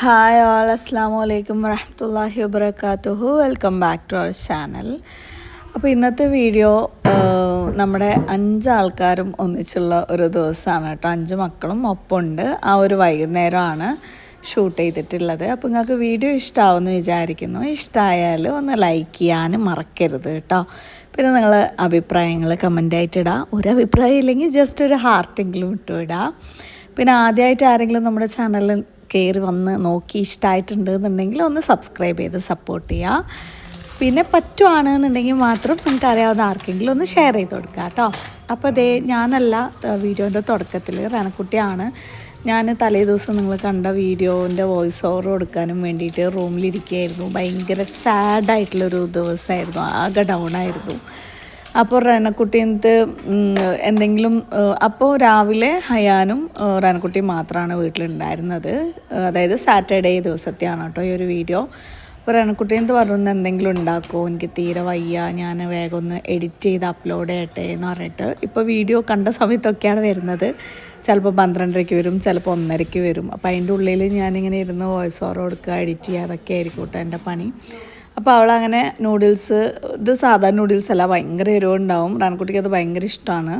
Hi all അസ്സാം വലൈക്കും വറഹമത്തല്ലാഹി വബർക്കാത്തുഹു welcome back to our channel അപ്പോൾ ഇന്നത്തെ വീഡിയോ നമ്മുടെ അഞ്ചാൾക്കാരും ഒന്നിച്ചുള്ള ഒരു ദിവസമാണ് കേട്ടോ. അഞ്ച് മക്കളും ഒപ്പമുണ്ട്. ആ ഒരു വൈകുന്നേരമാണ് ഷൂട്ട് ചെയ്തിട്ടുള്ളത്. അപ്പോൾ നിങ്ങൾക്ക് വീഡിയോ ഇഷ്ടമാവുമെന്ന് വിചാരിക്കുന്നു. ഇഷ്ടമായാൽ ഒന്ന് ലൈക്ക് ചെയ്യാനും മറക്കരുത് കേട്ടോ. പിന്നെ നിങ്ങൾ അഭിപ്രായങ്ങൾ കമന്റായിട്ട് ഇടാം. ഒരു അഭിപ്രായം ഇല്ലെങ്കിൽ ജസ്റ്റ് ഒരു ഹാർട്ടെങ്കിലും ഇട്ടു ഇടാം. പിന്നെ ആദ്യമായിട്ട് ആരെങ്കിലും നമ്മുടെ ചാനലിൽ കയറി വന്ന് നോക്കി ഇഷ്ടമായിട്ടുണ്ട് എന്നുണ്ടെങ്കിൽ ഒന്ന് സബ്സ്ക്രൈബ് ചെയ്ത് സപ്പോർട്ട് ചെയ്യുക. പിന്നെ പറ്റുവാണ് എന്നുണ്ടെങ്കിൽ മാത്രം നിങ്ങൾക്ക് അറിയാവുന്ന ആർക്കെങ്കിലും ഒന്ന് ഷെയർ ചെയ്ത് കൊടുക്കുക കേട്ടോ. അപ്പോൾ അതേ ഞാനല്ല വീഡിയോന്റെ തുടക്കത്തിൽ റനക്കുട്ടിയാണ്. ഞാൻ തലേ ദിവസം നിങ്ങൾ കണ്ട വീഡിയോന്റെ വോയിസ് ഓവർ കൊടുക്കാനും വേണ്ടിയിട്ട് റൂമിലിരിക്കുകയായിരുന്നു. ഭയങ്കര സാഡായിട്ടുള്ളൊരു ദിവസമായിരുന്നു. ആകെ ഡൗൺ ആയിരുന്നു. അപ്പോൾ റനക്കുട്ടീനത്ത് എന്തെങ്കിലും അപ്പോൾ രാവിലെ ഹയാനും റനക്കുട്ടിയും മാത്രമാണ് വീട്ടിലുണ്ടായിരുന്നത്. അതായത് സാറ്റർഡേ ദിവസത്തെയാണ് കേട്ടോ ഈ ഒരു വീഡിയോ. അപ്പോൾ റനക്കുട്ടീനത്ത് പറഞ്ഞു എന്തെങ്കിലും ഉണ്ടാക്കുമോ എനിക്ക് തീരെ വയ്യ ഞാൻ വേഗം ഒന്ന് എഡിറ്റ് ചെയ്ത് അപ്ലോഡ് ചെയ്യട്ടെ എന്ന് പറഞ്ഞിട്ട്. ഇപ്പോൾ വീഡിയോ കണ്ട സമയത്തൊക്കെയാണ് വരുന്നത്. ചിലപ്പോൾ പന്ത്രണ്ടരയ്ക്ക് വരും ചിലപ്പോൾ ഒന്നരയ്ക്ക് വരും. അപ്പോൾ അതിന്റെ ഉള്ളിൽ ഞാനിങ്ങനെ ഇരുന്ന് വോയിസ് ഓവർ കൊടുക്കുക എഡിറ്റ് ചെയ്യുക അതൊക്കെ ആയിരിക്കും കേട്ടോ എന്റെ പണി. അപ്പോൾ അവൾ അങ്ങനെ നൂഡിൽസ് ഇത് സാധാരണ നൂഡിൽസ് അല്ല ഭയങ്കര എരിവുണ്ടാവും. റാൻകുട്ടിക്ക് അത് ഭയങ്കര ഇഷ്ടമാണ്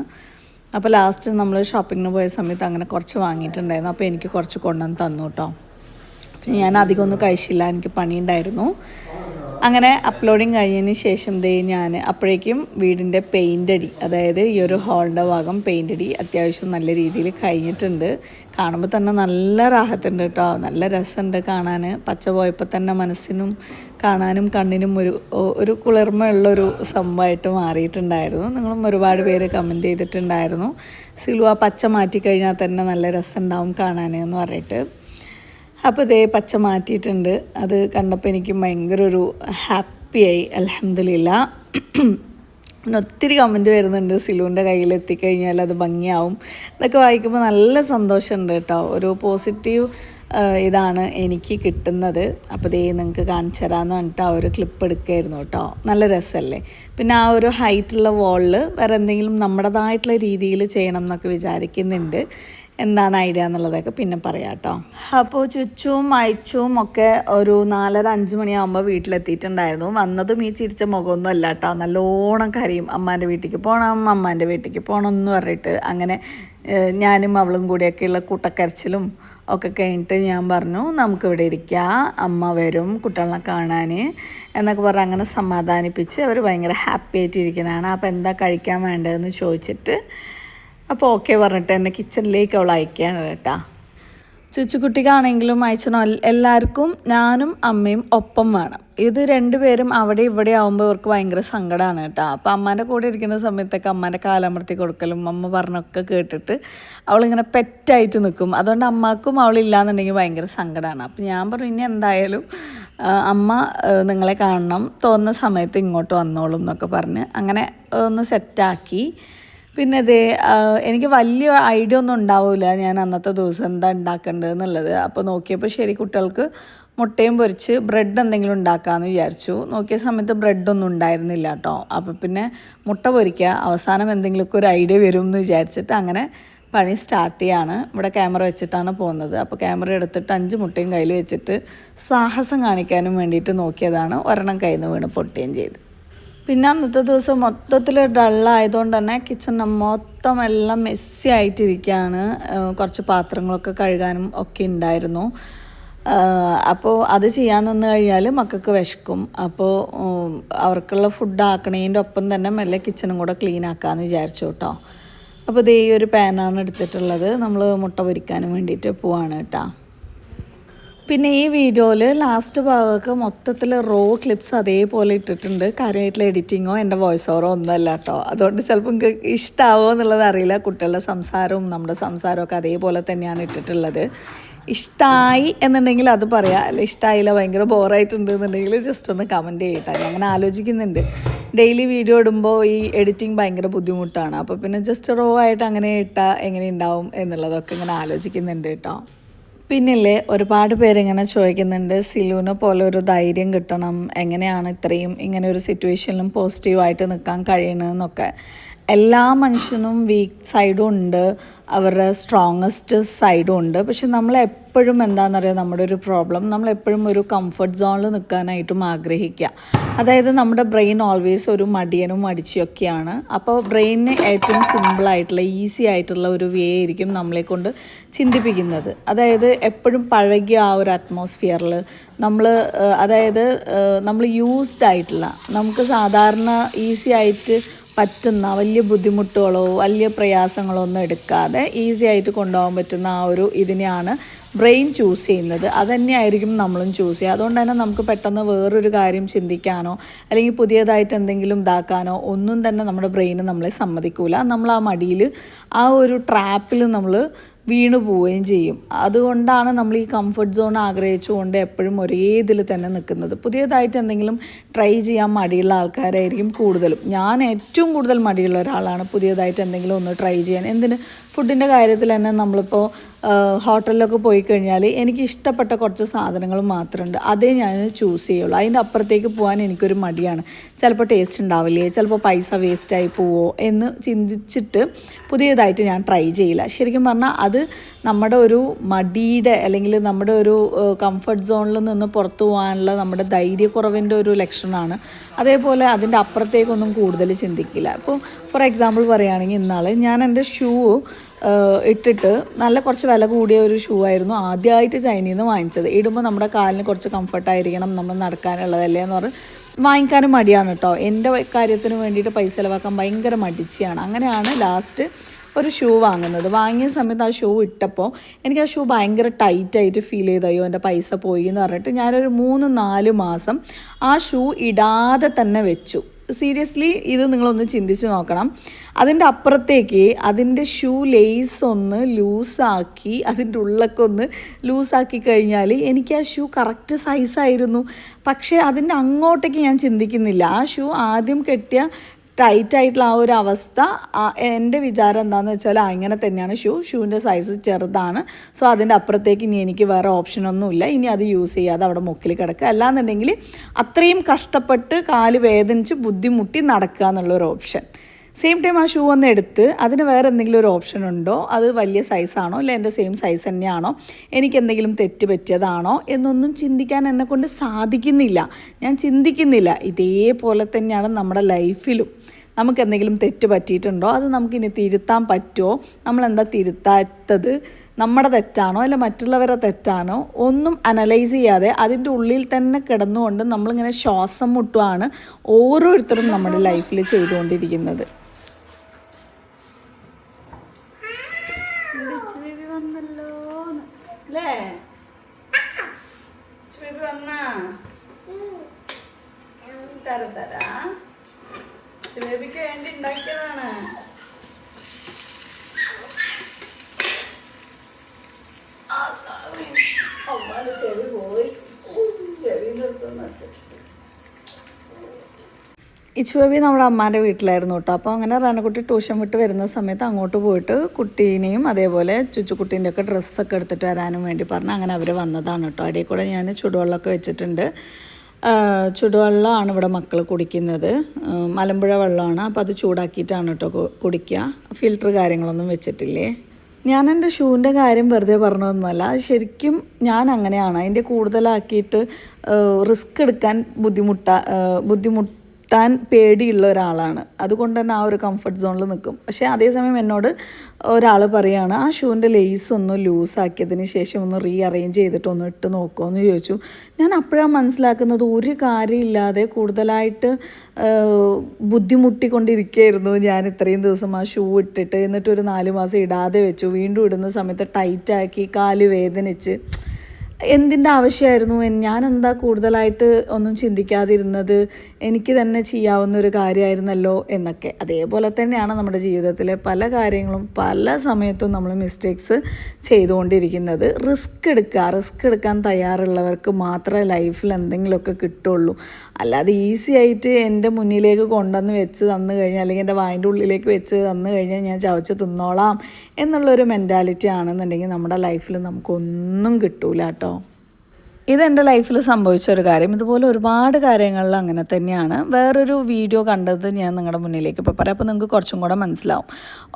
അപ്പോൾ ലാസ്റ്റ് നമ്മൾ ഷോപ്പിങ്ങിന് പോയ സമയത്ത് അങ്ങനെ കുറച്ച് വാങ്ങിയിട്ടുണ്ടായിരുന്നു. അപ്പോൾ എനിക്ക് കുറച്ച് കൊണ്ടുവന്ന് തന്നു കേട്ടോ ഞാൻ അധികം ഒന്നും കഴിച്ചില്ല എനിക്ക് പണിയുണ്ടായിരുന്നു. അങ്ങനെ അപ്ലോഡിങ് കഴിഞ്ഞതിന് ശേഷം ദേ ഞാൻ അപ്പോഴേക്കും വീടിന്റെ പെയിന്റ് അടി. അതായത് ഈ ഒരു ഹോളിന്റെ ഭാഗം പെയിന്റ് അടി. അത്യാവശ്യം നല്ല രീതിയിൽ കഴിഞ്ഞിട്ടുണ്ട്. കാണുമ്പോൾ തന്നെ നല്ല റാഹത്തുണ്ട് കേട്ടോ നല്ല രസമുണ്ട് കാണാൻ പച്ച പോയപ്പോൾ തന്നെ മനസ്സിനും കാണാനും കണ്ണിനും ഒരു ഒരു കുളിർമയുള്ളൊരു സംഭവമായിട്ട് മാറിയിട്ടുണ്ടായിരുന്നു. നിങ്ങളും ഒരുപാട് പേര് കമന്റ് ചെയ്തിട്ടുണ്ടായിരുന്നു. സിലുവ പച്ച മാറ്റി കഴിഞ്ഞാൽ തന്നെ നല്ല രസമുണ്ടാവും കാണാൻ എന്ന് പറഞ്ഞിട്ട്. അപ്പോൾ ഇതേ പച്ച മാറ്റിയിട്ടുണ്ട്. അത് കണ്ടപ്പോൾ എനിക്ക് ഭയങ്കര ഒരു ഹാപ്പിയായി അലഹമില്ല ഒത്തിരി കമന്റ് വരുന്നുണ്ട്. സിലുവിന്റെ കയ്യിൽ എത്തിക്കഴിഞ്ഞാൽ അത് ഭംഗിയാവും. ഇതൊക്കെ വായിക്കുമ്പോൾ നല്ല സന്തോഷമുണ്ട് കേട്ടോ. ഒരു പോസിറ്റീവ് ഇതാണ് എനിക്ക് കിട്ടുന്നത്. അപ്പോൾ ദേ നിങ്ങൾക്ക് കാണിച്ചു തരാമെന്ന് പറഞ്ഞിട്ട് ആ ഒരു ക്ലിപ്പ് എടുക്കായിരുന്നു കേട്ടോ. നല്ല രസമല്ലേ? പിന്നെ ആ ഒരു ഹൈറ്റുള്ള വാളിൽ വേറെ എന്തെങ്കിലും നമ്മുടേതായിട്ടുള്ള രീതിയിൽ ചെയ്യണം എന്നൊക്കെ വിചാരിക്കുന്നുണ്ട്. എന്താണ് ഐഡിയ എന്നുള്ളതൊക്കെ പിന്നെ പറയാം കേട്ടോ. അപ്പോൾ ചുച്ചും അയച്ചും ഒക്കെ ഒരു നാലര അഞ്ച് മണിയാകുമ്പോൾ വീട്ടിലെത്തിയിട്ടുണ്ടായിരുന്നു. വന്നതും ഈ ചിരിച്ച മുഖമൊന്നും അല്ല കേട്ടോ. നല്ലോണം കരയും. അമ്മാന്റെ വീട്ടിലേക്ക് പോകണം അമ്മാന്റെ വീട്ടിലേക്ക് പോകണം എന്ന് പറഞ്ഞിട്ട് അങ്ങനെ ഞാനും അവളും കൂടിയൊക്കെയുള്ള കൂട്ടക്കരച്ചിലും ഒക്കെ കഴിഞ്ഞിട്ട് ഞാൻ പറഞ്ഞു നമുക്കിവിടെ ഇരിക്കാം. അമ്മ വരും കുട്ടികളെ കാണാൻ എന്നൊക്കെ പറഞ്ഞ് അങ്ങനെ സമാധാനിപ്പിച്ച് അവർ ഭയങ്കര ഹാപ്പി ആയിട്ടിരിക്കുന്നതാണ് അപ്പോൾ എന്താ കഴിക്കാൻ വേണ്ടതെന്ന് ചോദിച്ചിട്ട് അപ്പോൾ ഓക്കെ പറഞ്ഞിട്ട് എന്നെ കിച്ചണിലേക്ക് അവൾ അയക്കുകയാണ് കേട്ടാ. ചുച്ചുകുട്ടിക്കാണെങ്കിലും അയച്ചനോ എല്ലാവർക്കും ഞാനും അമ്മയും ഒപ്പം വേണം. ഇത് രണ്ടുപേരും അവിടെ ഇവിടെ ആകുമ്പോൾ ഇവർക്ക് ഭയങ്കര സങ്കടമാണ് കേട്ടോ. അപ്പോൾ അമ്മേന്റെ കൂടെ ഇരിക്കുന്ന സമയത്തൊക്കെ അമ്മേന്റെ കാലമർത്തി കൊടുക്കലും അമ്മ പറഞ്ഞൊക്കെ കേട്ടിട്ട് അവളിങ്ങനെ പെറ്റായിട്ട് നിൽക്കും അതുകൊണ്ട് അമ്മക്കും അവളില്ലാന്നുണ്ടെങ്കിൽ ഭയങ്കര സങ്കടമാണ് അപ്പോൾ ഞാൻ പറഞ്ഞു ഇനി എന്തായാലും അമ്മ നിങ്ങളെ കാണണം. തോന്നുന്ന സമയത്ത് ഇങ്ങോട്ട് വന്നോളും എന്നൊക്കെ പറഞ്ഞ് അങ്ങനെ ഒന്ന് സെറ്റാക്കി പിന്നെ ഇതേ എനിക്ക് വലിയ ഐഡിയ ഒന്നും ഉണ്ടാവില്ല ഞാൻ അന്നത്തെ ദിവസം എന്താ ഉണ്ടാക്കേണ്ടത് എന്നുള്ളത് അപ്പോൾ നോക്കിയപ്പോൾ ശരി കുട്ടികൾക്ക് മുട്ടയും പൊരിച്ച് ബ്രെഡ് എന്തെങ്കിലും ഉണ്ടാക്കാമെന്ന് വിചാരിച്ചു. നോക്കിയ സമയത്ത് ബ്രെഡൊന്നും ഉണ്ടായിരുന്നില്ല കേട്ടോ. അപ്പോൾ പിന്നെ മുട്ട പൊരിക്കുക അവസാനം എന്തെങ്കിലുമൊക്കെ ഒരു ഐഡിയ വരും എന്ന് വിചാരിച്ചിട്ട് അങ്ങനെ പണി സ്റ്റാർട്ട് ചെയ്യാണ്. ഇവിടെ ക്യാമറ വെച്ചിട്ടാണ് പോകുന്നത്. അപ്പോൾ ക്യാമറ എടുത്തിട്ട് അഞ്ച് മുട്ടയും കയ്യിൽ വെച്ചിട്ട് സാഹസം കാണിക്കാനും വേണ്ടിയിട്ട് നോക്കിയതാണ്. ഒരെണ്ണം കയ്യിൽ നിന്ന് വീണ് പൊട്ടുകയും ചെയ്ത്. പിന്നെ അന്നത്തെ ദിവസം മൊത്തത്തിൽ ഡള്ളായതുകൊണ്ട് തന്നെ കിച്ചൺ മൊത്തം എല്ലാം മെസ്സി ആയിട്ടിരിക്കുകയാണ് കുറച്ച് പാത്രങ്ങളൊക്കെ കഴുകാനും ഒക്കെ ഉണ്ടായിരുന്നു അപ്പോൾ അത് ചെയ്യാൻ നിന്ന് കഴിഞ്ഞാൽ മക്കൾക്ക് വിശക്കും. അപ്പോൾ അവർക്കുള്ള ഫുഡ് ആക്കണേന്റെ ഒപ്പം തന്നെ മെല്ലെ കിച്ചണും കൂടെ ക്ലീൻ ആക്കാമെന്ന് വിചാരിച്ചു കേട്ടോ. അപ്പോൾ ഇതേ ഈ ഒരു പാനാണ് എടുത്തിട്ടുള്ളത്. നമ്മൾ മുട്ട പൊരിക്കാനും വേണ്ടിയിട്ട് പോവാണ് കേട്ടോ. പിന്നെ ഈ വീഡിയോയിൽ ലാസ്റ്റ് ഭാഗമൊക്കെ മൊത്തത്തിൽ റോ ക്ലിപ്സ് അതേപോലെ ഇട്ടിട്ടുണ്ട്. കാര്യമായിട്ടുള്ള എഡിറ്റിങ്ങോ എന്റെ വോയിസ് ഓവറോ ഒന്നുമല്ല കേട്ടോ അതുകൊണ്ട് ചിലപ്പോൾ നിങ്ങൾക്ക് ഇഷ്ടമാവോ എന്നുള്ളത് അറിയില്ല. കുട്ടികളുടെ സംസാരവും നമ്മുടെ സംസാരമൊക്കെ അതേപോലെ തന്നെയാണ് ഇട്ടിട്ടുള്ളത്. ഇഷ്ടമായി എന്നുണ്ടെങ്കിൽ അത് പറയാം. അല്ല ഇഷ്ടമായില്ല ഭയങ്കര ബോറായിട്ടുണ്ട് എന്നുണ്ടെങ്കിൽ ജസ്റ്റ് ഒന്ന് കമന്റ് ചെയ്യട്ടെ അങ്ങനെ ആലോചിക്കുന്നുണ്ട്. ഡെയിലി വീഡിയോ ഇടുമ്പോൾ ഈ എഡിറ്റിംഗ് ഭയങ്കര ബുദ്ധിമുട്ടാണ്. അപ്പോൾ പിന്നെ ജസ്റ്റ് റോ ആയിട്ട് അങ്ങനെ ഇട്ടാൽ എങ്ങനെ ഉണ്ടാവും എന്നുള്ളതൊക്കെ ഇങ്ങനെ ആലോചിക്കുന്നുണ്ട് കേട്ടോ പിന്നില്ലേ ഒരുപാട് പേരിങ്ങനെ ചോദിക്കുന്നുണ്ട് സിലുവിനെ പോലെ ഒരു ധൈര്യം കിട്ടണം. എങ്ങനെയാണ് ഇത്രയും ഇങ്ങനെ ഒരു സിറ്റുവേഷനിലും പോസിറ്റീവായിട്ട് നിൽക്കാൻ കഴിയണമെന്നൊക്കെ എല്ലാ മനുഷ്യനും വീക്ക് സൈഡും ഉണ്ട്. അവരുടെ സ്ട്രോങ്ങസ്റ്റ് സൈഡും ഉണ്ട്. പക്ഷെ നമ്മൾ എപ്പോഴും എന്താണെന്നറിയാം നമ്മുടെ ഒരു പ്രോബ്ലം നമ്മൾ എപ്പോഴും ഒരു കംഫർട്ട് സോണിൽ നിൽക്കാനായിട്ടും ആഗ്രഹിക്കുക അതായത് നമ്മുടെ ബ്രെയിൻ ഓൾവേസ് ഒരു മടിയനും മടിച്ചൊക്കെയാണ് അപ്പോൾ ബ്രെയിനിന് ഏറ്റവും സിമ്പിളായിട്ടുള്ള ഈസി ആയിട്ടുള്ള ഒരു വേ ആയിരിക്കും നമ്മളെ കൊണ്ട് ചിന്തിപ്പിക്കുന്നത്. അതായത് എപ്പോഴും പഴകിയ ആ ഒരു അറ്റ്മോസ്ഫിയറിൽ നമ്മൾ അതായത് നമ്മൾ യൂസ്ഡ് ആയിട്ടുള്ള നമുക്ക് സാധാരണ ഈസി ആയിട്ട് പറ്റുന്ന വലിയ ബുദ്ധിമുട്ടുകളോ വലിയ പ്രയാസങ്ങളോ ഒന്നും എടുക്കാതെ ഈസി ആയിട്ട് കൊണ്ടുപോകാൻ പറ്റുന്ന ആ ഒരു ഇതിനെയാണ് ബ്രെയിൻ ചൂസ് ചെയ്യുന്നത്. അത് തന്നെയായിരിക്കും നമ്മളും ചൂസ് ചെയ്യുക. അതുകൊണ്ട് തന്നെ നമുക്ക് പെട്ടെന്ന് വേറൊരു കാര്യം ചിന്തിക്കാനോ അല്ലെങ്കിൽ പുതിയതായിട്ട് എന്തെങ്കിലും ഇതാക്കാനോ ഒന്നും തന്നെ നമ്മുടെ ബ്രെയിന് നമ്മളെ സമ്മതിക്കൂല. നമ്മൾ ആ മടിയിൽ ആ ഒരു ട്രാപ്പിൽ നമ്മൾ വീണു പോവുകയും ചെയ്യും. അതുകൊണ്ടാണ് നമ്മൾ ഈ കംഫർട്ട് സോൺ ആഗ്രഹിച്ചുകൊണ്ട് എപ്പോഴും ഒരേ ഇതിൽ തന്നെ നിൽക്കുന്നത്. പുതിയതായിട്ട് എന്തെങ്കിലും ട്രൈ ചെയ്യാൻ മടിയുള്ള ആൾക്കാരായിരിക്കും കൂടുതലും. ഞാൻ ഏറ്റവും കൂടുതൽ മടിയുള്ള ഒരാളാണ് പുതിയതായിട്ട് എന്തെങ്കിലും ഒന്ന് ട്രൈ ചെയ്യാൻ. എന്തിന്? ഫുഡിന്റെ കാര്യത്തിൽ തന്നെ നമ്മളിപ്പോൾ ഹോട്ടലിലൊക്കെ പോയി കഴിഞ്ഞാൽ എനിക്ക് ഇഷ്ടപ്പെട്ട കുറച്ച് സാധനങ്ങൾ മാത്രമുണ്ട്. അതേ ഞാൻ ചൂസ് ചെയ്യുള്ളൂ. അതിന്റെ അപ്പുറത്തേക്ക് പോകാൻ എനിക്കൊരു മടിയാണ്. ചിലപ്പോൾ ടേസ്റ്റ് ഉണ്ടാവില്ലേ? ചിലപ്പോൾ പൈസ വേസ്റ്റായി പോവോ എന്ന് ചിന്തിച്ചിട്ട് പുതിയതായിട്ട് ഞാൻ ട്രൈ ചെയ്യില്ല. ശരിക്കും പറഞ്ഞാൽ അത് നമ്മുടെ ഒരു മടിയുടെ അല്ലെങ്കിൽ നമ്മുടെ ഒരു കംഫർട്ട് സോണിൽ നിന്ന് പുറത്തു പോകാനുള്ള നമ്മുടെ ധൈര്യക്കുറവിന്റെ ഒരു ലക്ഷണമാണ്. അതേപോലെ അതിന്റെ അപ്പുറത്തേക്കൊന്നും കൂടുതൽ ചിന്തിക്കില്ല. അപ്പോൾ ഫോർ എക്സാമ്പിൾ പറയുകയാണെങ്കിൽ ഇന്നാൾ ഞാൻ എന്റെ ഷൂ ഇട്ടിട്ട് നല്ല കുറച്ച് വില കൂടിയ ഒരു ഷൂ ആയിരുന്നു ആദ്യമായിട്ട് ചൈനയിൽ നിന്ന് വാങ്ങിച്ചത്. ഇടുമ്പോൾ നമ്മുടെ കാലിന് കുറച്ച് കംഫർട്ടായിരിക്കണം നമ്മൾ നടക്കാനുള്ളതല്ലേ എന്ന് പറഞ്ഞ് വാങ്ങിക്കാനും മടിയാണ് കേട്ടോ എന്റെ കാര്യത്തിന് വേണ്ടിയിട്ട് പൈസ ചിലവാക്കാൻ ഭയങ്കര മടിച്ചാണ് അങ്ങനെയാണ് ലാസ്റ്റ് ഒരു ഷൂ വാങ്ങുന്നത്. വാങ്ങിയ സമയത്ത് ആ ഷൂ ഇട്ടപ്പോൾ എനിക്ക് ആ ഷൂ ഭയങ്കര ടൈറ്റായിട്ട് ഫീൽ ചെയ്തയോ എന്റെ പൈസ പോയി എന്ന് പറഞ്ഞിട്ട് ഞാനൊരു മൂന്ന് നാല് മാസം ആ ഷൂ ഇടാതെ തന്നെ വെച്ചു. സീരിയസ്ലി ഇത് നിങ്ങളൊന്ന് ചിന്തിച്ച് നോക്കണം. അതിന്റെ അപ്പുറത്തേക്ക് അതിന്റെ ഷൂ ലേസ് ഒന്ന് ലൂസാക്കി അതിന്റെ ഉള്ളൊക്കെ ഒന്ന് ലൂസാക്കി കഴിഞ്ഞാൽ എനിക്ക് ആ ഷൂ കറക്റ്റ് സൈസായിരുന്നു പക്ഷേ അതിന്റെ അങ്ങോട്ടേക്ക് ഞാൻ ചിന്തിക്കുന്നില്ല. ആ ഷൂ ആദ്യം കെട്ടിയ ടൈറ്റ് ആയിട്ടുള്ള ആ ഒരു അവസ്ഥ. എന്റെ വിചാരം എന്താണെന്ന് വെച്ചാൽ അങ്ങനെ തന്നെയാണ് ഷൂ. ഷൂവിന്റെ സൈസ് ചെറുതാണ്. സോ അതിന്റെ അപ്പുറത്തേക്ക് ഇനി എനിക്ക് വേറെ ഓപ്ഷനൊന്നുമില്ല ഇനി അത് യൂസ് ചെയ്യാതെ അവിടെ മുക്കിൽ കിടക്കുക. അല്ലാന്നുണ്ടെങ്കിൽ അത്രയും കഷ്ടപ്പെട്ട് കാൽ വേദനിച്ച് ബുദ്ധിമുട്ടി നടക്കുക എന്നുള്ളൊരു ഓപ്ഷൻ സെയിം ടൈം ആ ഷൂ ഒന്ന് എടുത്ത് അതിന് വേറെ എന്തെങ്കിലും ഒരു ഓപ്ഷൻ ഉണ്ടോ? അത് വലിയ സൈസാണോ അല്ലെ എന്റെ സെയിം സൈസ് തന്നെയാണോ? എനിക്ക് എന്തെങ്കിലും തെറ്റ് പറ്റിയതാണോ? എന്നൊന്നും ചിന്തിക്കാൻ എന്നെ കൊണ്ട് സാധിക്കുന്നില്ല. ഞാൻ ചിന്തിക്കുന്നില്ല. ഇതേപോലെ തന്നെയാണ് നമ്മുടെ ലൈഫിലും നമുക്ക് എന്തെങ്കിലും തെറ്റ് പറ്റിയിട്ടുണ്ടോ? അത് നമുക്കിനി തിരുത്താൻ പറ്റുമോ? നമ്മളെന്താ തിരുത്താത്തത്? നമ്മുടെ തെറ്റാണോ? അല്ല മറ്റുള്ളവരെ തെറ്റാണോ? ഒന്നും അനലൈസ് ചെയ്യാതെ അതിന്റെ ഉള്ളിൽ തന്നെ കിടന്നുകൊണ്ട് നമ്മളിങ്ങനെ ശ്വാസം മുട്ടുകയാണ് ഓരോരുത്തരും നമ്മുടെ ലൈഫിൽ ചെയ്തുകൊണ്ടിരിക്കുന്നത് അല്ലേ വന്നാ തരാം തരാം ബേബിക്ക് വേണ്ടി ഉണ്ടാക്കിയതാണ് ചെവി പോയി ചെവി വെച്ചിട്ടുണ്ട് ഇച്ചുബേബി നമ്മുടെ അമ്മാന്റെ വീട്ടിലായിരുന്നു കേട്ടോ. അപ്പോൾ അങ്ങനെ റാനക്കുട്ടി ട്യൂഷൻ വിട്ട് വരുന്ന സമയത്ത് അങ്ങോട്ട് പോയിട്ട് കുട്ടീനെയും അതേപോലെ ചുച്ചുക്കുട്ടീന്റെ ഒക്കെ ഡ്രസ്സൊക്കെ എടുത്തിട്ട് വരാനും വേണ്ടി പറഞ്ഞ് അങ്ങനെ അവർ വന്നതാണ് കേട്ടോ. അടിയിൽ കൂടെ ഞാൻ ചുടുവെള്ളമൊക്കെ വെച്ചിട്ടുണ്ട്. ചുടുവെള്ളമാണ് ഇവിടെ മക്കൾ കുടിക്കുന്നത്. മലമ്പുഴ വെള്ളമാണ്. അപ്പോൾ അത് ചൂടാക്കിയിട്ടാണ് കേട്ടോ കുടിക്കുക. ഫിൽറ്റർ കാര്യങ്ങളൊന്നും വെച്ചിട്ടില്ലേ. ഞാൻ എന്റെ ഷൂവിന്റെ കാര്യം വെറുതെ പറഞ്ഞതൊന്നുമല്ല. ശരിക്കും ഞാൻ അങ്ങനെയാണ്. അതിന്റെ കൂടുതലാക്കിയിട്ട് റിസ്ക് എടുക്കാൻ ബുദ്ധിമുട്ട ബുദ്ധിമുട്ട് കിട്ടാൻ പേടിയുള്ള ഒരാളാണ്. അതുകൊണ്ട് തന്നെ ആ ഒരു കംഫർട്ട് സോണിൽ നിൽക്കും പക്ഷേ അതേസമയം എന്നോട് ഒരാൾ പറയുകയാണ് ആ ഷൂവിന്റെ ലേസ് ഒന്ന് ലൂസാക്കിയതിന് ശേഷം ഒന്ന് റീ അറേഞ്ച് ചെയ്തിട്ട് ഒന്ന് ഇട്ട് നോക്കുമോ ചോദിച്ചു. ഞാൻ അപ്പോഴാണ് മനസ്സിലാക്കുന്നത് ഒരു കാര്യമില്ലാതെ കൂടുതലായിട്ട് ബുദ്ധിമുട്ടിക്കൊണ്ടിരിക്കുകയായിരുന്നു ഞാൻ ഇത്രയും ദിവസം ആ ഷൂ ഇട്ടിട്ട്. എന്നിട്ട് ഒരു നാല് മാസം ഇടാതെ വെച്ചു. വീണ്ടും ഇടുന്ന സമയത്ത് ടൈറ്റാക്കി കാൽ വേദനിച്ച്. എന്തിന്റെ ആവശ്യമായിരുന്നു? ഞാൻ എന്താ കൂടുതലായിട്ട് ഒന്നും ചിന്തിക്കാതിരുന്നത്? എനിക്ക് തന്നെ ചെയ്യാവുന്ന ഒരു കാര്യമായിരുന്നല്ലോ എന്നൊക്കെ. അതേപോലെ തന്നെയാണ് നമ്മുടെ ജീവിതത്തിലെ പല കാര്യങ്ങളും പല സമയത്തും നമ്മൾ മിസ്റ്റേക്സ് ചെയ്തുകൊണ്ടിരിക്കുന്നത്. റിസ്ക് എടുക്കുക. റിസ്ക് എടുക്കാൻ തയ്യാറുള്ളവർക്ക് മാത്രമേ ലൈഫിൽ എന്തെങ്കിലുമൊക്കെ കിട്ടുള്ളൂ അല്ലാതെ ഈസി ആയിട്ട് എന്റെ മുന്നിലേക്ക് കൊണ്ടുവന്ന് വെച്ച് തന്നു കഴിഞ്ഞാൽ അല്ലെങ്കിൽ എന്റെ വായിന്റെ ഉള്ളിലേക്ക് വെച്ച് തന്നു കഴിഞ്ഞാൽ ഞാൻ ചവച്ച് തിന്നോളാം എന്നുള്ളൊരു മെന്റാലിറ്റി ആണെന്നുണ്ടെങ്കിൽ നമ്മുടെ ലൈഫിൽ നമുക്കൊന്നും കിട്ടൂല കേട്ടോ. ഇതെന്റെ ലൈഫിൽ സംഭവിച്ച ഒരു കാര്യം. ഇതുപോലെ ഒരുപാട് കാര്യങ്ങളിൽ അങ്ങനെ തന്നെയാണ്. വേറൊരു വീഡിയോ കണ്ടത് ഞാൻ നിങ്ങളുടെ മുന്നിലേക്ക് ഇപ്പോൾ പറയാം. അപ്പോൾ നിങ്ങൾക്ക് കുറച്ചും കൂടെ മനസ്സിലാവും.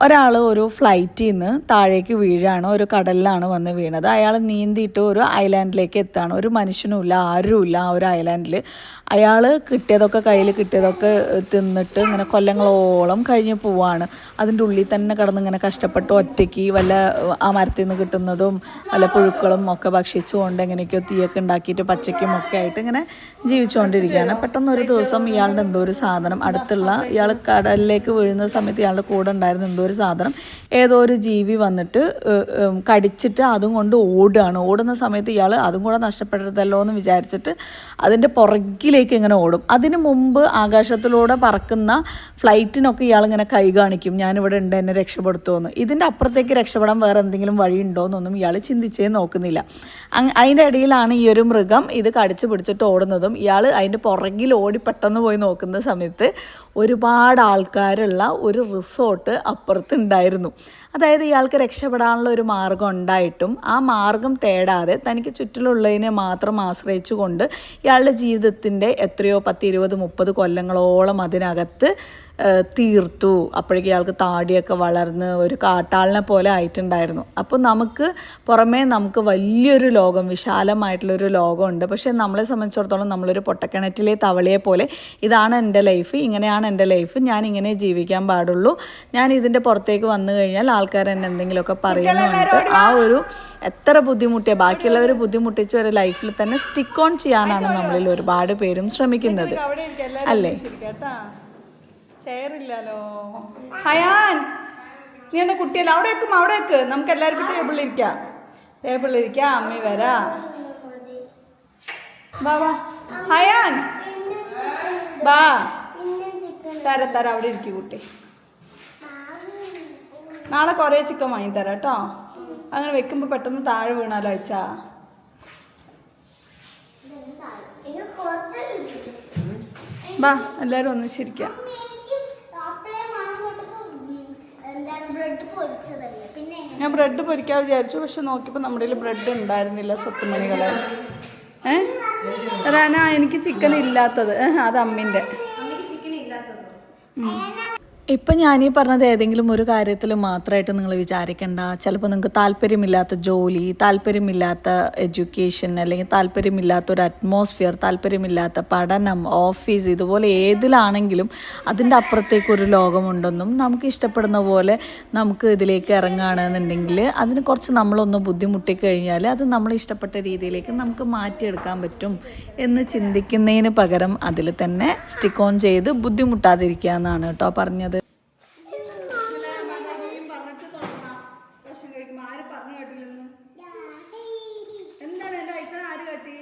ഒരാൾ ഒരു ഫ്ലൈറ്റിൽ നിന്ന് താഴേക്ക് വീഴാണ് ഒരു കടലിലാണ് വന്ന് വീണത്. അയാൾ നീന്തിയിട്ട് ഒരു ഐലാൻഡിലേക്ക് എത്താണ്. ഒരു മനുഷ്യനുമില്ല ആരുമില്ല ആ ഒരു ഐലാൻഡിൽ അയാൾ കിട്ടിയതൊക്കെ കയ്യിൽ കിട്ടിയതൊക്കെ തിന്നിട്ട് ഇങ്ങനെ കൊല്ലങ്ങളോളം കഴിഞ്ഞ് പോവാണ്. അതിന്റെ ഉള്ളിൽ തന്നെ കടന്ന് ഇങ്ങനെ കഷ്ടപ്പെട്ട് ഒറ്റയ്ക്ക് വല്ല ആ മരത്തിൽ നിന്ന് കിട്ടുന്നതും വല്ല പുഴുക്കളും ഒക്കെ ഭക്ഷിച്ചുകൊണ്ട് എങ്ങനെയൊക്കെയോ തീയൊക്കെ ഉണ്ടാക്കിയിട്ട് പച്ചയ്ക്കും ഒക്കെ ആയിട്ട് ഇങ്ങനെ ജീവിച്ചുകൊണ്ടിരിക്കുകയാണ്. പെട്ടെന്ന് ഒരു ദിവസം ഇയാളുടെ എന്തോ ഒരു സാധനം അടുത്തുള്ള ഇയാൾ കടലിലേക്ക് വീഴുന്ന സമയത്ത് ഇയാളുടെ കൂടെ ഉണ്ടായിരുന്ന എന്തോ ഒരു സാധനം ഏതോ ഒരു ജീവി വന്നിട്ട് കടിച്ചിട്ട് അതും കൊണ്ട് ഓടുകയാണ്. ഓടുന്ന സമയത്ത് ഇയാൾ അതും കൂടെ നഷ്ടപ്പെടരുതല്ലോ എന്ന് വിചാരിച്ചിട്ട് അതിന്റെ പുറകിലേക്ക് ഇങ്ങനെ ഓടും. അതിന് മുമ്പ് ആകാശത്തിലൂടെ പറക്കുന്ന ഫ്ലൈറ്റിനൊക്കെ ഇയാൾ ഇങ്ങനെ കൈ കാണിക്കും ഞാനിവിടെ ഉണ്ട് എന്നെ രക്ഷപ്പെടുത്തുമെന്ന് ഇതിന്റെ അപ്പുറത്തേക്ക് രക്ഷപ്പെടാൻ വേറെ എന്തെങ്കിലും വഴി ഉണ്ടോ എന്നൊന്നും ഇയാൾ ചിന്തിച്ചേ നോക്കുന്നില്ല. അതിന്റെ ഇടയിലാണ് ഈ ഒരു മൃഗം ഇത് കടിച്ചു പിടിച്ചിട്ട് ഓടുന്നതും ഇയാൾ അതിന്റെ പുറകിൽ ഓടി പെട്ടെന്ന് പോയി നോക്കുന്ന സമയത്ത് ഒരുപാട് ആൾക്കാരുള്ള ഒരു റിസോർട്ട് അപ്പുറത്തുണ്ടായിരുന്നു. അതായത് ഇയാൾക്ക് രക്ഷപ്പെടാനുള്ള ഒരു മാർഗം ഉണ്ടായിട്ടും ആ മാർഗം തേടാതെ തനിക്ക് ചുറ്റിലുള്ളതിനെ മാത്രം ആശ്രയിച്ചുകൊണ്ട് ഇയാളുടെ ജീവിതത്തിന്റെ എത്രയോ പത്ത് ഇരുപത് മുപ്പത് കൊല്ലങ്ങളോളം അതിനകത്ത് തീർത്തു. അപ്പോഴേക്കും ഇയാൾക്ക് താടിയൊക്കെ വളർന്ന് ഒരു കാട്ടാളിനെ പോലെ ആയിട്ടുണ്ടായിരുന്നു. അപ്പോൾ നമുക്ക് പുറമേ നമുക്ക് വലിയൊരു ലോകം വിശാലമായിട്ടുള്ളൊരു ലോകമുണ്ട്. പക്ഷേ നമ്മളെ സംബന്ധിച്ചിടത്തോളം നമ്മളൊരു പൊട്ടക്കിണറ്റിലെ തവളയെ പോലെ ഇതാണ് എന്റെ ലൈഫ്. ഇങ്ങനെയാണ് എന്റെ ലൈഫ്. ഞാൻ ഇങ്ങനെ ജീവിക്കാൻ പാടുള്ളൂ. ഞാൻ ഇതിന്റെ പുറത്തേക്ക് വന്നു കഴിഞ്ഞാൽ ആൾക്കാർ എന്നെ എന്തെങ്കിലുമൊക്കെ പറയുന്നുണ്ട് ആ ഒരു എത്ര ബുദ്ധിമുട്ടിയ. ബാക്കിയുള്ളവർ ബുദ്ധിമുട്ടിച്ച ഒരു ലൈഫിൽ തന്നെ സ്റ്റിക്ക് ഓൺ ചെയ്യാനാണ് നമ്മളിൽ ഒരുപാട് പേരും ശ്രമിക്കുന്നത്. അല്ലേ? ചെയറില്ലല്ലോ ഹയാൻ നീ എന്താ കുട്ടിയല്ല? അവിടെ വെക്കും അവിടെ വെക്ക് നമുക്ക് എല്ലാവർക്കും ടേബിളിൽ ഇരിക്കാം. ടേബിളിൽ ഇരിക്കാം. അമ്മി വരാ. വാ വാ. ഹയാൻ. വാ. തര തര അവിടെ ഇരിക്കും കുട്ടി. നാളെ കുറേ ചിക്കൻ വാങ്ങി തരാം കേട്ടോ. അങ്ങനെ വെക്കുമ്പോൾ പെട്ടെന്ന് താഴെ വീണാലോ അയച്ചാ വാ എല്ലാവരും ഒന്ന് ശരിക്കാം ഞാൻ ബ്രെഡ് പൊരിക്കാൻ വിചാരിച്ചു പക്ഷെ നോക്കിയപ്പോൾ നമ്മുടെ കയ്യിൽ ബ്രെഡ് ഉണ്ടായിരുന്നില്ല സ്വത്തുമണികളെ. ഏ? റാന എനിക്ക് ചിക്കൻ ഇല്ലാത്തത്. അത് അമ്മിന്റെ. 嗯。ഇപ്പം ഞാനീ പറഞ്ഞത് ഏതെങ്കിലും ഒരു കാര്യത്തിൽ മാത്രമായിട്ട് നിങ്ങൾ വിചാരിക്കേണ്ട. ചിലപ്പോൾ നിങ്ങൾക്ക് താല്പര്യമില്ലാത്ത ജോലി താല്പര്യമില്ലാത്ത എഡ്യൂക്കേഷൻ അല്ലെങ്കിൽ താല്പര്യമില്ലാത്ത ഒരു അറ്റ്മോസ്ഫിയർ താല്പര്യമില്ലാത്ത പഠനം ഓഫീസ് ഇതുപോലെ ഏതിലാണെങ്കിലും അതിന്റെ അപ്പുറത്തേക്ക് ഒരു ലോകമുണ്ടെന്നും നമുക്ക് ഇഷ്ടപ്പെടുന്ന പോലെ നമുക്ക് ഇതിലേക്ക് ഇറങ്ങുകയാണെന്നുണ്ടെങ്കിൽ അതിന് കുറച്ച് നമ്മളൊന്ന് ബുദ്ധിമുട്ടി കഴിഞ്ഞാൽ അത് നമ്മൾ ഇഷ്ടപ്പെട്ട രീതിയിലേക്ക് നമുക്ക് മാറ്റിയെടുക്കാൻ പറ്റും എന്ന് ചിന്തിക്കുന്നതിന് പകരം അതിൽ തന്നെ സ്റ്റിക്ക് ഓൺ ചെയ്ത് ബുദ്ധിമുട്ടാതിരിക്കുക എന്നാണ് കേട്ടോ പറഞ്ഞത് എന്താണ് എന്റെ അയച്ചാൻ ആര് കട്ടി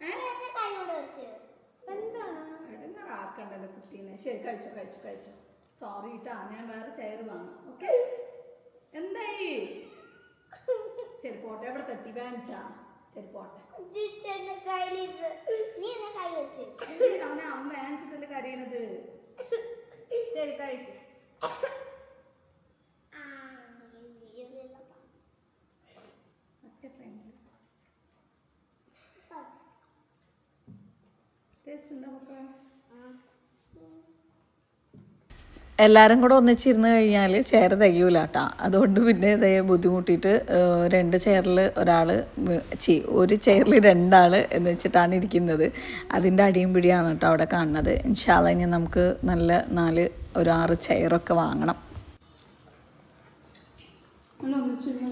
എന്നെ കൈയോടെ വെച്ച്. എന്താണ്? ആക്കണ്ടല്ലോ കുട്ടീനെ ശരി കഴിച്ചോ കഴിച്ചോ കഴിച്ചോ. സോറി കേട്ടാ ഞാൻ വേറെ ചെയർ വാങ്ങാം. ഓക്കെ എന്തായി? ശരി പോട്ടെ എവിടെ തട്ടി വാങ്ങിച്ചാ ശരി പോട്ടെ. അവനെ അമ്മ വാങ്ങിച്ചിട്ടല്ലേ കരയണത്? ശരി കഴിക്കും. ടേസ്റ്റ് ഉണ്ടോ മക്കളെ? എല്ലാവരും കൂടെ ഒന്നിച്ചിരുന്ന് കഴിഞ്ഞാൽ ചെയർ തികയൂല കേട്ടോ അതുകൊണ്ട് പിന്നെ ഇതേ ബുദ്ധിമുട്ടിയിട്ട് രണ്ട് ചെയറിൽ ഒരാൾ ചി ഒരു ചെയറിൽ രണ്ടാൾ എന്ന് വെച്ചിട്ടാണ് ഇരിക്കുന്നത്. അതിന്റെ അടിയും പിടിയാണ് കേട്ടോ അവിടെ കാണുന്നത്. ഇൻഷാല്ല ഇനി നമുക്ക് നല്ല നാല് ഒരു ആറ് ചെയറൊക്കെ വാങ്ങണം.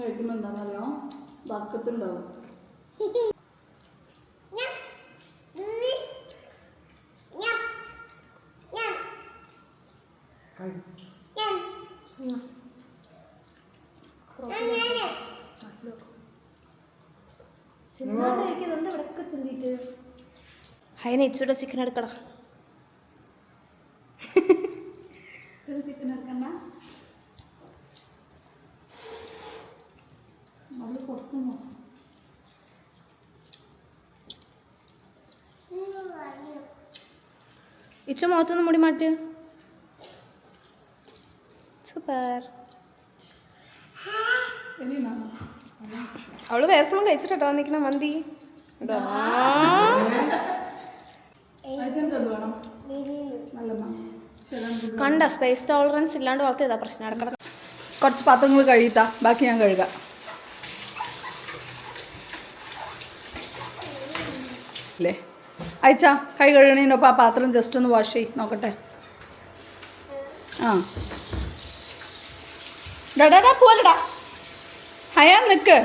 കഴിക്കുമ്പോൾ എന്താണെന്നറിയോ വക്കത്തുണ്ടാവും ഞാൻ. ഉള്ളി. ഞാൻ. ഞാൻ. ഞാൻ. ഞാൻ, ഞാൻ. അതിന് ഇച്ചൂടെ ചിക്കൻ എടുക്കണം ചിക്കൻ എടുക്കണ്ട അത് കൊടുക്കുന്നു. ഇച്ചു മുഖത്തൊന്ന് മുടി മാറ്റ് സൂപ്പർ. അവൾ വേർഫുള്ളും കഴിച്ചിട്ടോ വന്നിക്കണ മന്തി. കണ്ട സ്പേസ് ടോളറൻസ് ഇല്ലാണ്ട് വളർത്തിയതാ പ്രശ്നം നടക്കണം കുറച്ച് പാത്രങ്ങൾ കഴിയത്താ ബാക്കി ഞാൻ കഴുകാം. അല്ലേ? അയച്ച കൈ കഴുകണേനൊപ്പം ആ പാത്രം ജസ്റ്റ് ഒന്ന് വാഷ് ചെയ് നോക്കട്ടെ. ആ. ഡാ പോലടാ ഹയാ നിക്ക്.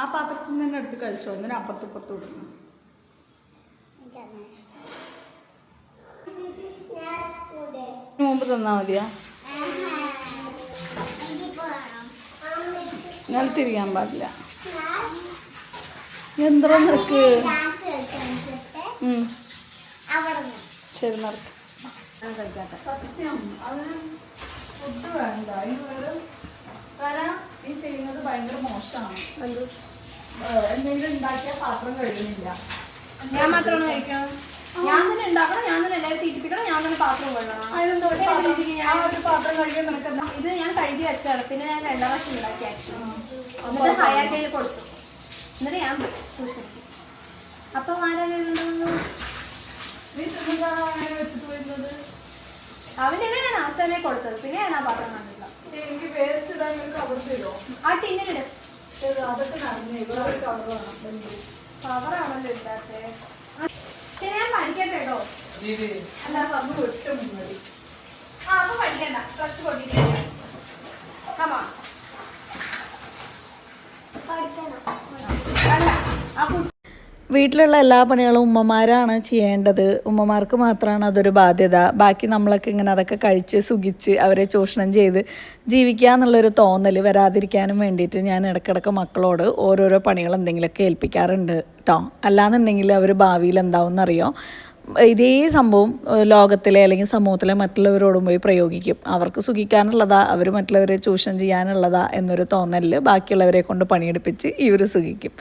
ആ പാത്രത്തിൽ നിന്ന് എടുത്ത് കഴിച്ചോ. എന്നിട്ട് അപ്പുറത്തും ഇപ്പുറത്തും ഇടുന്നു മുമ്പ് തന്നാ മതിയാ? ഞാൻ തിരിയാൻ പാടില്ല എന്തോ നിനക്ക്. ശരി നടക്ക് സത്യം അതിന് ഫുഡ് വേണ്ട. വേറെ കാരണം ഈ ചെയ്യുന്നത് ഭയങ്കര മോശമാണ്. എന്തെങ്കിലും ഉണ്ടാക്കിയ പാത്രം കഴിയുന്നില്ല ഞാൻ മാത്രമാണ് കഴിക്കണം ഞാൻ തന്നെ ഉണ്ടാക്കണം ഞാൻ തന്നെ എല്ലാവരും തീറ്റിപ്പിക്കണം ഞാൻ തന്നെ പാത്രം കഴുകണം. ഞാൻ ഒരു പാത്രം ആ നടക്കുന്ന ഇത് ഞാൻ കഴുകി വെച്ചാണ് പിന്നെ ഞാൻ രണ്ടാം വർഷം ഉണ്ടാക്കി ആക്ച്വലി എന്നിട്ട് ഹയാക്കയിൽ കൊടുത്തു. എന്നിട്ട് ഞാൻ അപ്പം ആരാണ് നീ തിന്നുന്നതാണ് അങ്ങനെ വെച്ചിട്ട് എങ്ങനെയാണ് കൊടുത്തത്? പിന്നെ ഞാൻ ആ പാത്രം കണ്ടില്ല എനിക്ക് വേസ്റ്റ് ഇടാൻ ഒരു കവർ തരുമോ ആ ടിന്നിലിട്. അതൊക്കെ നടന്നേ. ഇവിടെ ഒരു കവർ വേണം കവറാണല്ലോ ഇല്ലാത്തേ ശരി ഞാൻ പഠിക്കട്ടെ കേട്ടോ. അല്ല ആ അപ്പൊ പഠിക്കണ്ട. കമാ ആ കുട്ടി വീട്ടിലുള്ള എല്ലാ പണികളും ഉമ്മമാരാണ് ചെയ്യേണ്ടത്. ഉമ്മമാർക്ക് മാത്രമാണ് അതൊരു ബാധ്യത. ബാക്കി നമ്മളൊക്കെ ഇങ്ങനെ അതൊക്കെ കഴിച്ച് സുഖിച്ച് അവരെ ചൂഷണം ചെയ്ത് ജീവിക്കുക എന്നുള്ളൊരു തോന്നൽ വരാതിരിക്കാനും വേണ്ടിയിട്ട് ഞാൻ ഇടയ്ക്കിടയ്ക്ക് മക്കളോട് ഓരോരോ പണികൾ എന്തെങ്കിലുമൊക്കെ ഏൽപ്പിക്കാറുണ്ട് കേട്ടോ അല്ലാന്നുണ്ടെങ്കിൽ അവർ ഭാവിയിൽ എന്താവും എന്നറിയോ ഇതേ സംഭവം ലോകത്തിലെ അല്ലെങ്കിൽ സമൂഹത്തിലെ മറ്റുള്ളവരോടും പോയി പ്രയോഗിക്കും. അവർക്ക് സുഖിക്കാനുള്ളതാ അവർ മറ്റുള്ളവരെ ചൂഷണം ചെയ്യാനുള്ളതാ എന്നൊരു തോന്നലിൽ ബാക്കിയുള്ളവരെ കൊണ്ട് പണിയെടുപ്പിച്ച് ഇവർ സുഖിക്കും.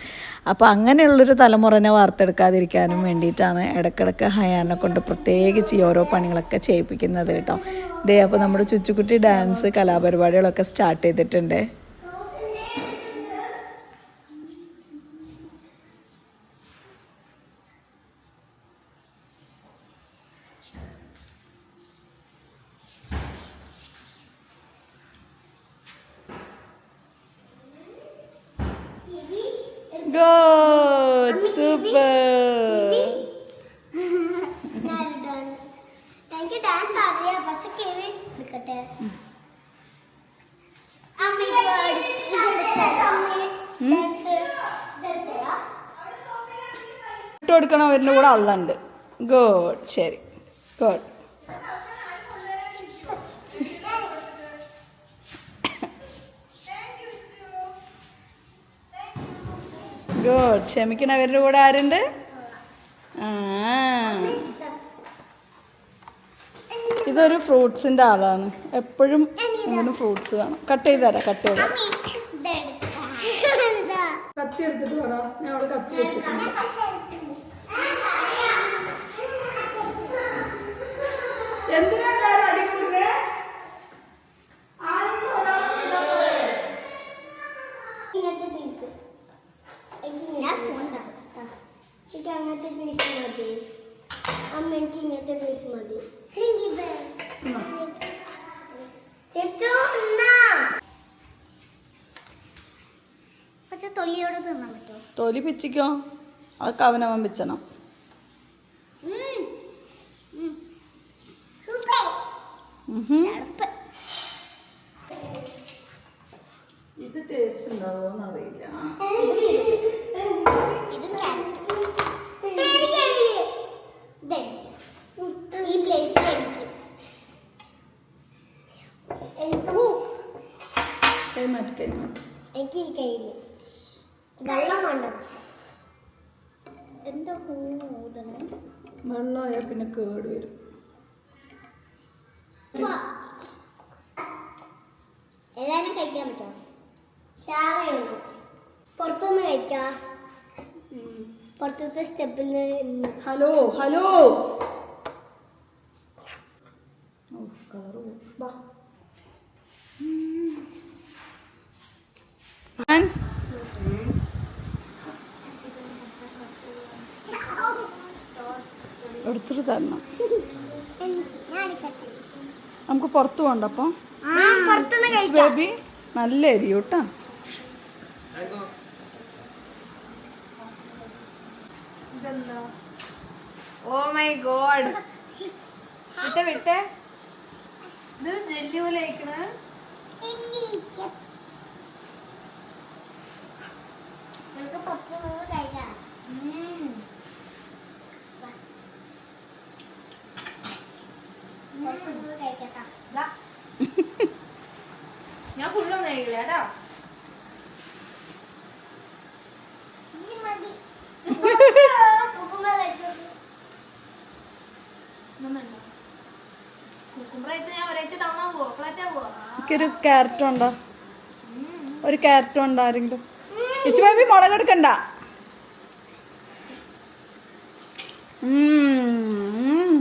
അപ്പോൾ അങ്ങനെയുള്ളൊരു തലമുറനെ വാർത്തെടുക്കാതിരിക്കാനും വേണ്ടിയിട്ടാണ് ഇടയ്ക്കിടയ്ക്ക് ഹയാനെ കൊണ്ട് പ്രത്യേകിച്ച് ഈ ഓരോ പണികളൊക്കെ ചെയ്യിപ്പിക്കുന്നത് കേട്ടോ. ദേ അപ്പോൾ നമ്മുടെ ചുച്ചുക്കുട്ടി ഡാൻസ് കലാപരിപാടികളൊക്കെ സ്റ്റാർട്ട് ചെയ്തിട്ടുണ്ട്. ഗുഡ് സൂപ്പർ എനിക്ക് ഡാൻസ് അറിയാം. പക്ഷെ കെവി എടുക്കട്ടെ. ഇട്ട് കൊടുക്കണം അവരുടെ കൂടെ അള്ളുണ്ട്. ഗുഡ് ശരി. ഗുഡ് ഗുഡ് ക്ഷമിക്കണം അവരുടെ കൂടെ ആരുണ്ട്? ഇതൊരു ഫ്രൂട്ട്സിന്റെ ആളാണ്. എപ്പോഴും ഇങ്ങനെ ഫ്രൂട്ട്സ് വേണം. കട്ട് ചെയ്ത് തരാം കട്ട് ചെയ്ത്. കത്തി എടുത്തിട്ട് ഞാൻ അവിടെ വെച്ചിട്ടുണ്ട്. എന്തിനാ തൊലി പിച്ചിക്കോ അതൊക്കെ അവനവൻ വെച്ചണം. ഇത് ടേസ്റ്റ് ഉണ്ടാവുമോ കേട് വരും എല്ലാവരും കഴിക്കാൻ പറ്റുമോ ഷാറയുള്ളൂ പുറത്തുനിന്ന് കഴിക്കാം? പുറത്തത്തെ സ്റ്റെപ്പിൽ ഹലോ ഹലോ. കളറ് എടുത്തിട്ട് തരണം. നമുക്ക് പുറത്ത് പോകണ്ട അപ്പം. ബേബി നല്ല എരിയും കേട്ടോ. ഓ മൈ ഗോഡ് വിട്ടെ വിട്ടെ. ഇത് ജെല്ലി പോലെ അയക്കണ നമുക്ക് പപ്പ കഴിക്കാം പുറത്തുനിന്ന് കഴിക്കട്ടാ ഞാൻ ഫുള്ളൊന്നും കഴിക്കില്ല കേട്ടോ എനിക്കൊരു ക്യാരറ്റ് ഉണ്ടോ? ഒരു ക്യാരറ്റ് ഉണ്ടോ ആരെങ്കിലും? ഇച്ചു ബേബി മുളകെടുക്കണ്ട ഉം.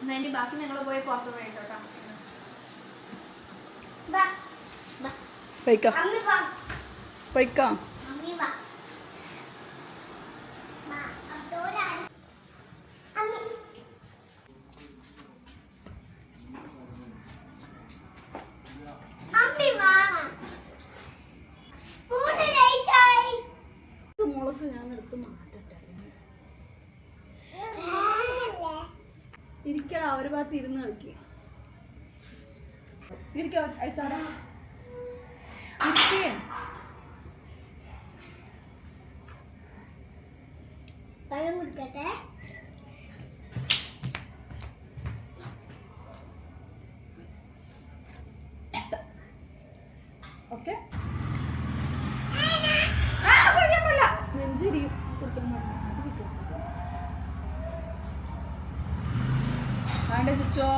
എന്നാ എന്റെ ബാക്കി നിങ്ങൾ പോയി പുറത്ത് കഴിച്ചോട്ടോ ബാ ബാ പോയിക്കോ അമ്മി ഓക്കെ. വേണ്ട ചുച്ചോ?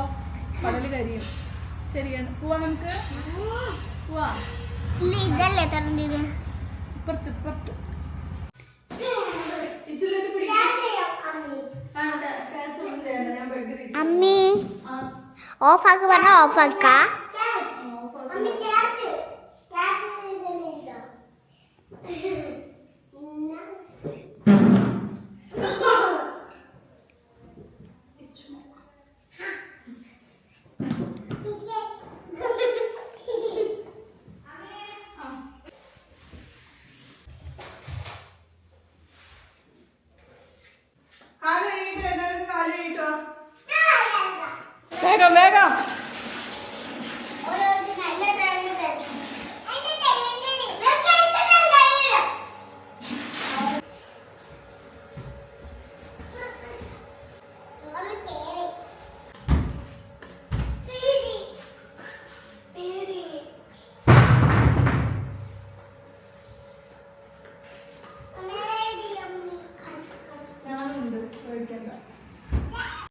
കടൽ കരിയും. ശരിയാണ്. പോവാ നമുക്ക്. പോവാ. ഇതല്ലേ തരേണ്ടത്? ഇപ്പുറത്ത് ഇപ്പുറത്ത്. അമ്മി. ഓഫാക്ക് പറഞ്ഞ ഓഫാക്കാ